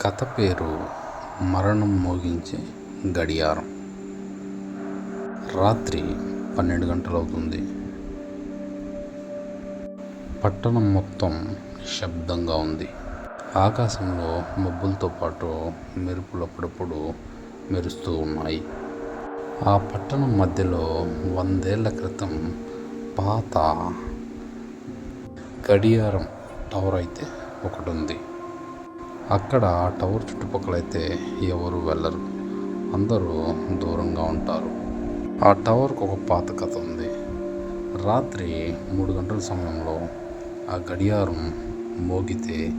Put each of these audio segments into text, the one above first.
కథ పేరు మరణం మోగించే గడియారం. రాత్రి పన్నెండు గంటలవుతుంది. పట్టణం మొత్తం నిశ్శబ్దంగా ఉంది. ఆకాశంలో మబ్బులతో పాటు మెరుపులు అప్పుడప్పుడు మెరుస్తూ ఉన్నాయి. ఆ పట్టణం మధ్యలో వందేళ్ళ క్రితం పాత గడియారం టవర్ అయితే ఒకటి ఉంది. అక్కడ ఆ టవర్ చుట్టుపక్కల అయితే ఎవరు వెళ్ళరు. అందరూ దూరంగా ఉంటారు. ఆ టవర్కు ఒక పాత కథ ఉంది. రాత్రి మూడు గంటల సమయంలో ఆ గడియారం మోగితే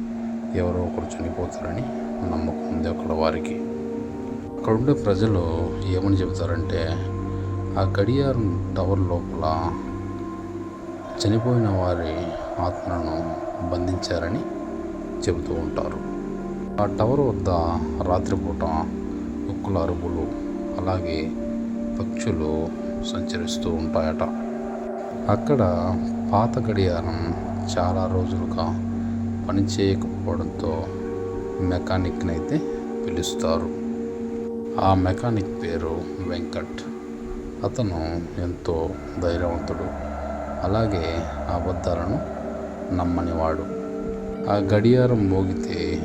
ఎవరో ఒకరు చనిపోతారని నమ్మకం ఉంది అక్కడ వారికి. అక్కడ ఉండే ప్రజలు ఏమని చెబుతారంటే ఆ గడియారం టవర్ లోపల చనిపోయిన వారి ఆత్మలను బంధించారని చెబుతూ ఉంటారు. ఆ టవర్ వద్ద రాత్రిపూట కుక్కల అరుపులు అలాగే పక్షులు సంచరిస్తూ ఉంటాయట. అక్కడ పాత గడియారం చాలా రోజులుగా పనిచేయకపోవడంతో మెకానిక్ని అయితే పిలుస్తారు. ఆ మెకానిక్ పేరు వెంకట్. అతను ఎంతో ధైర్యవంతుడు అలాగే అబద్ధాలను నమ్మనివాడు. ఆ గడియారం మోగితే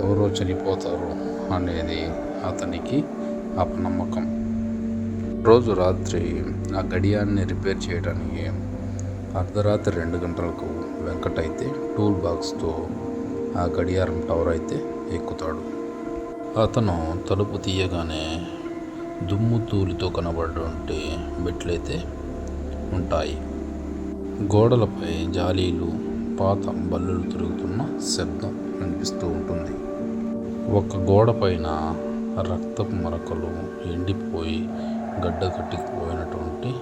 ఎవరో చనిపోతారు అనేది అతనికి అపనమ్మకం రోజు రాత్రి ఆ గడియాన్ని రిపేర్ చేయడానికి అర్ధరాత్రి రెండు గంటలకు వెంకట్ అయితే టూల్ బాక్స్తో ఆ గడియారం టవర్ అయితే ఎక్కుతాడు. అతను తలుపు తీయగానే దుమ్ము తూలితో కనబడుంటే మెట్లయితే ఉంటాయి. గోడలపై జాలీలు పాత బల్లులు తిరుగుతున్న శబ్దం వినిపిస్తూ ఉంటుంది. ఒక గోడ పైన రక్తపు మరకలు ఎండిపోయి గడ్డ కట్టిపోయినటువంటి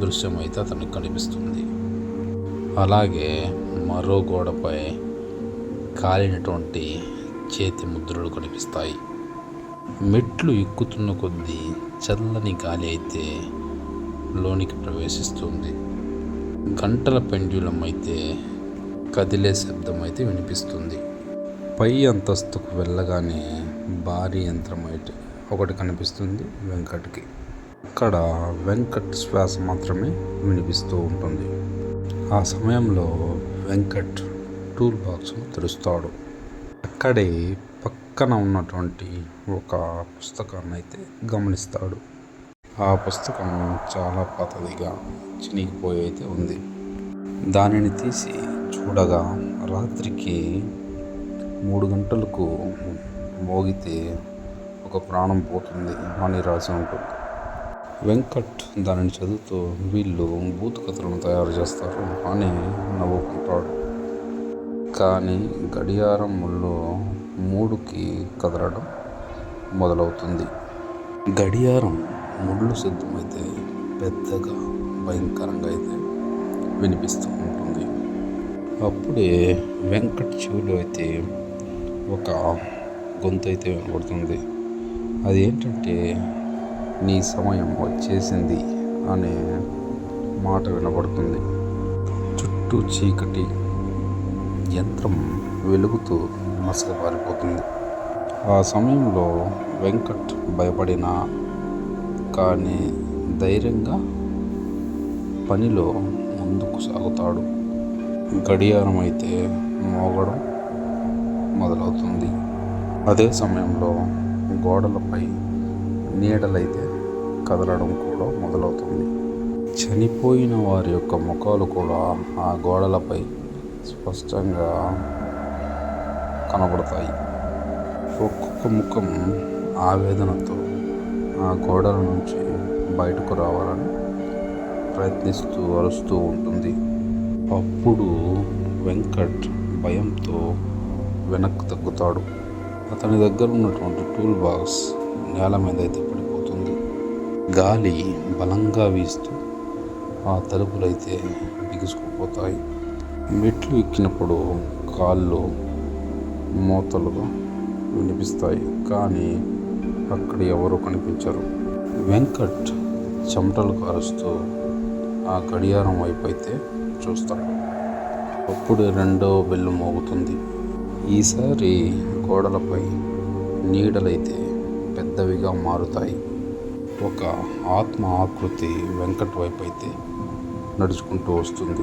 దృశ్యం అయితే అతనికి కనిపిస్తుంది. అలాగే మరో గోడపై కాలినటువంటి చేతి ముద్రలు కనిపిస్తాయి. మెట్లు ఎక్కుతున్న కొద్దీ చల్లని గాలి అయితే లోనికి ప్రవేశిస్తుంది. గంటల పెండ్యులం అయితే కదిలే శబ్దం అయితే వినిపిస్తుంది. పై అంతస్తుకు వెళ్ళగానే భారీ యంత్రం అయితే ఒకటి కనిపిస్తుంది వెంకట్కి. అక్కడ వెంకట్ శ్వాస మాత్రమే వినిపిస్తూ ఉంటుంది. ఆ సమయంలో వెంకట్ టూల్ బాక్స్ను తెరుస్తాడు. అక్కడే పక్కన ఉన్నటువంటి ఒక పుస్తకాన్ని అయితే గమనిస్తాడు. ఆ పుస్తకం చాలా పాతదిగా చినిగిపోయి అయితే ఉంది. దానిని తీసి చూడగా రాత్రికి మూడు గంటలకు మోగితే ఒక ప్రాణం పోతుంది అని రాసి ఉంటుంది. వెంకట్ దానిని చదువుతూ వీళ్ళు బూత్ కథలను తయారు చేస్తారు అని నవ్వుకుంటాడు. కానీ గడియారం ముళ్ళు మూడుకి కదలడం మొదలవుతుంది. గడియారం ముళ్ళు సిద్ధమైతే పెద్దగా భయంకరంగా అయితే వినిపిస్తూ ఉంటుంది. అప్పుడే వెంకట్ చెవులు అయితే ఒక గొంతు అయితే వినబడుతుంది. అది ఏంటంటే నీ సమయం వచ్చేసింది అనే మాట వినబడుతుంది. చుట్టూ చీకటి యంత్రం వెలుగుతూ మసకబారిపోతుంది ఆ సమయంలో వెంకట్ భయపడిన కానీ ధైర్యంగా పనిలో ముందుకు సాగుతాడు. గడియారం అయితే మోగడం మొదలవుతుంది. అదే సమయంలో గోడలపై నీడలైతే కదలడం కూడా మొదలవుతుంది. చనిపోయిన వారి యొక్క ముఖాలు కూడా ఆ గోడలపై స్పష్టంగా కనబడతాయి. ఒక్కొక్క ముఖం ఆవేదనతో ఆ గోడల నుంచి బయటకు రావాలని ప్రయత్నిస్తూ అరుస్తూ ఉంటుంది. అప్పుడు వెంకట్ భయంతో వెనక్కి తగ్గుతాడు. అతని దగ్గర ఉన్నటువంటి టూల్ బాక్స్ నేల మీద అయితే పడిపోతుంది. గాలి బలంగా వీస్తూ ఆ తలుపులైతే బిగుసుకుపోతాయి. మెట్లు ఎక్కినప్పుడు కాళ్ళు మూతలుగా వినిపిస్తాయి. కానీ అక్కడ ఎవరు కనిపించరు. వెంకట్ చెమటలు కారుస్తూ ఆ గడియారం వైపు అయితే చూస్తాడు. అప్పుడు రెండో బెల్లు మోగుతుంది. ఈసారి గోడలపై నీడలైతే పెద్దవిగా మారుతాయి. ఒక ఆత్మ ఆకృతి వెంకట్ వైపు అయితే నడుచుకుంటూ వస్తుంది.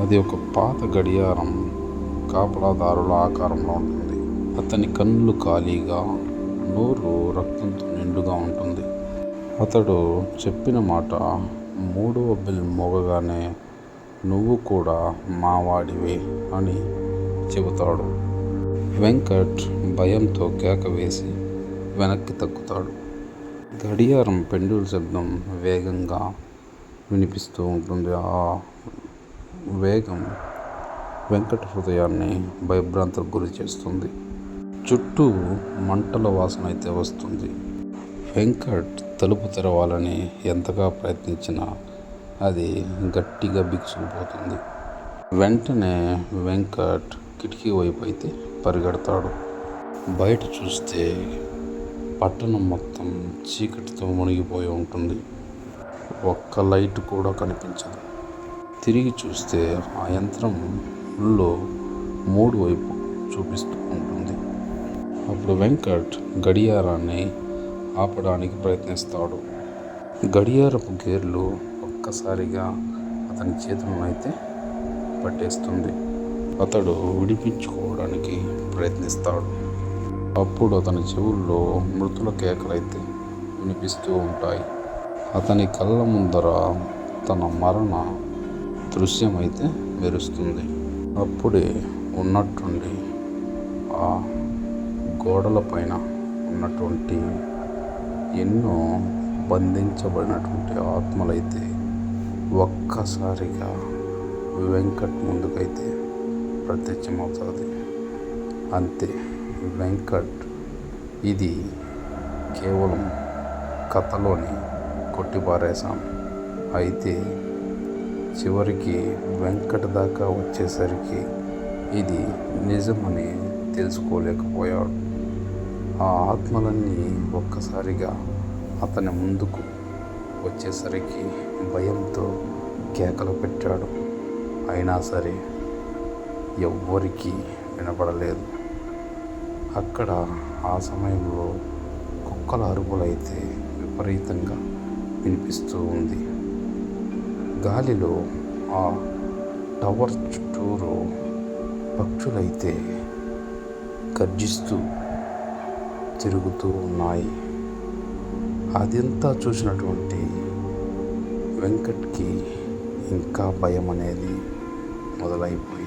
అది ఒక పాత గడియారం కాపలాదారుల ఆకారంలో ఉంటుంది. అతని కన్నులు ఖాళీగా నోరు రక్తంతో నిండుగా ఉంటుంది. అతడు చెప్పిన మాట మూడవ బిల్ మోగగానే నువ్వు కూడా మావాడివే అని చెబుతాడు. వెంకట్ భయంతో కేక వేసి వెనక్కి తగ్గుతాడు. గడియారం పెండుల శబ్దం వేగంగా వినిపిస్తూ ఉంటుంది. ఆ వేగం వెంకట హృదయాన్ని భయభ్రాంతకు గురి చేస్తుంది. చుట్టూ మంటల వాసన అయితే వస్తుంది. వెంకట్ తలుపు తెరవాలని ఎంతగా ప్రయత్నించినా అది గట్టిగా బిగుసుకుపోతుంది. వెంటనే వెంకట్ కిటికీ వైపు అయితే పరిగెడతాడు. బయట చూస్తే పట్టణం మొత్తం చీకటితో మునిగిపోయి ఉంటుంది. ఒక్క లైట్ కూడా కనిపించదు. తిరిగి చూస్తే ఆ యంత్రం లో మూడు వైపు చూపిస్తూ ఉంటుంది. అప్పుడు వెంకట్ గడియారాన్ని ఆపడానికి ప్రయత్నిస్తాడు. గడియారపు గేర్లు ఒక్కసారిగా అతని చేతులను అయితే పట్టేస్తుంది. అతడు విడిపించుకోవడానికి ప్రయత్నిస్తాడు. అప్పుడు అతని చెవుల్లో మృతుల కేకలైతే వినిపిస్తూ ఉంటాయి. అతని కళ్ళ ముందర తన మరణ దృశ్యం అయితే మెరుస్తుంది. అప్పుడే ఉన్నట్టుండి ఆ గోడల పైన ఉన్నటువంటి ఎన్నో బంధించబడినటువంటి ఆత్మలైతే ఒక్కసారిగా వెంకట్ ముందుకైతే ప్రత్యక్షమవుతుంది. అంతే వెంకట్. ఇది కేవలం కథలోని కొట్టిపారేశాం. అయితే చివరికి వెంకట్ దాకా వచ్చేసరికి ఇది నిజమని తెలుసుకోలేకపోయాడు. ఆ ఆత్మలన్నీ ఒక్కసారిగా అతని ముందుకు వచ్చేసరికి భయంతో కేకలు పెట్టాడు. అయినా సరే ఎవ్వరికీ వినపడలేదు. అక్కడ ఆ సమయంలో కుక్కల అరుపులైతే విపరీతంగా వినిపిస్తూ ఉంది. గాలిలో ఆ టవర్ చుట్టూరు పక్షులైతే గర్జిస్తూ తిరుగుతూ ఉన్నాయి. అదంతా చూసినటువంటి వెంకట్కి ఇంకా భయం అనేది మొదలైపోయింది.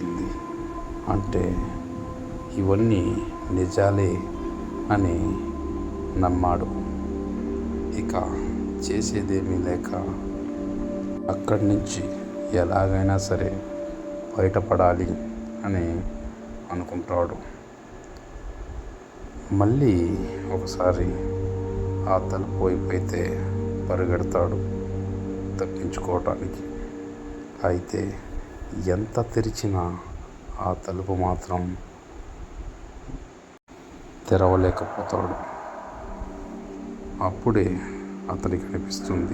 అంటే ఇవన్నీ నిజాలే అని నమ్మాడు. ఇక చేసేదేమీ లేక అక్కడి నుంచి ఎలాగైనా సరే బయటపడాలి అని అనుకుంటాడు. మళ్ళీ ఒకసారి ఆ తలుపు వైపైతే పరిగెడతాడు తప్పించుకోవటానికి. అయితే ఎంత తెరిచినా ఆ తలుపు మాత్రం తెరవలేకపోతాడు. అప్పుడే అతనికి అనిపిస్తుంది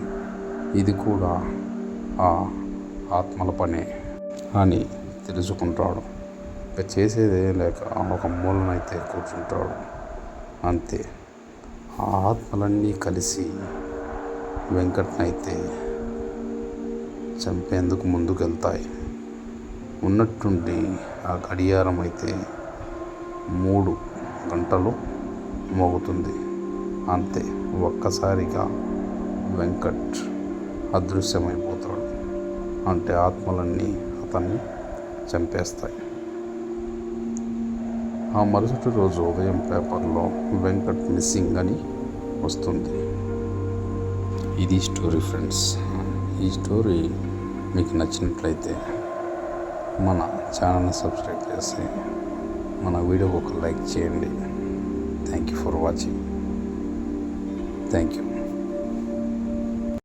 ఇది కూడా ఆ ఆత్మల పనే అని తెలుసుకుంటాడు. ఇక చేసేదే లేక ఒక మూలనైతే కూర్చుంటాడు. అంతే. ఆ ఆత్మలన్నీ కలిసి వెంకట్నైతే చంపేందుకు ముందుకెళ్తాయి. ఉన్నట్టుండి ఆ గడియారం అయితే మూడు గంటలు మోగుతుంది. అంతే ఒక్కసారిగా వెంకట్ అదృశ్యమైపోతాడు. అంటే ఆత్మలన్నీ అతన్ని చంపేస్తాయి. ఆ మరుసటి రోజు ఉదయం పేపర్లో వెంకట్ మిస్సింగ్ అని వస్తుంది. ఇది స్టోరీ ఫ్రెండ్స్. ఈ స్టోరీ మీకు నచ్చినట్లయితే మన ఛానల్ని సబ్స్క్రైబ్ చేసి మన వీడియో ఒక లైక్ చేయండి. Thank you for watching thank you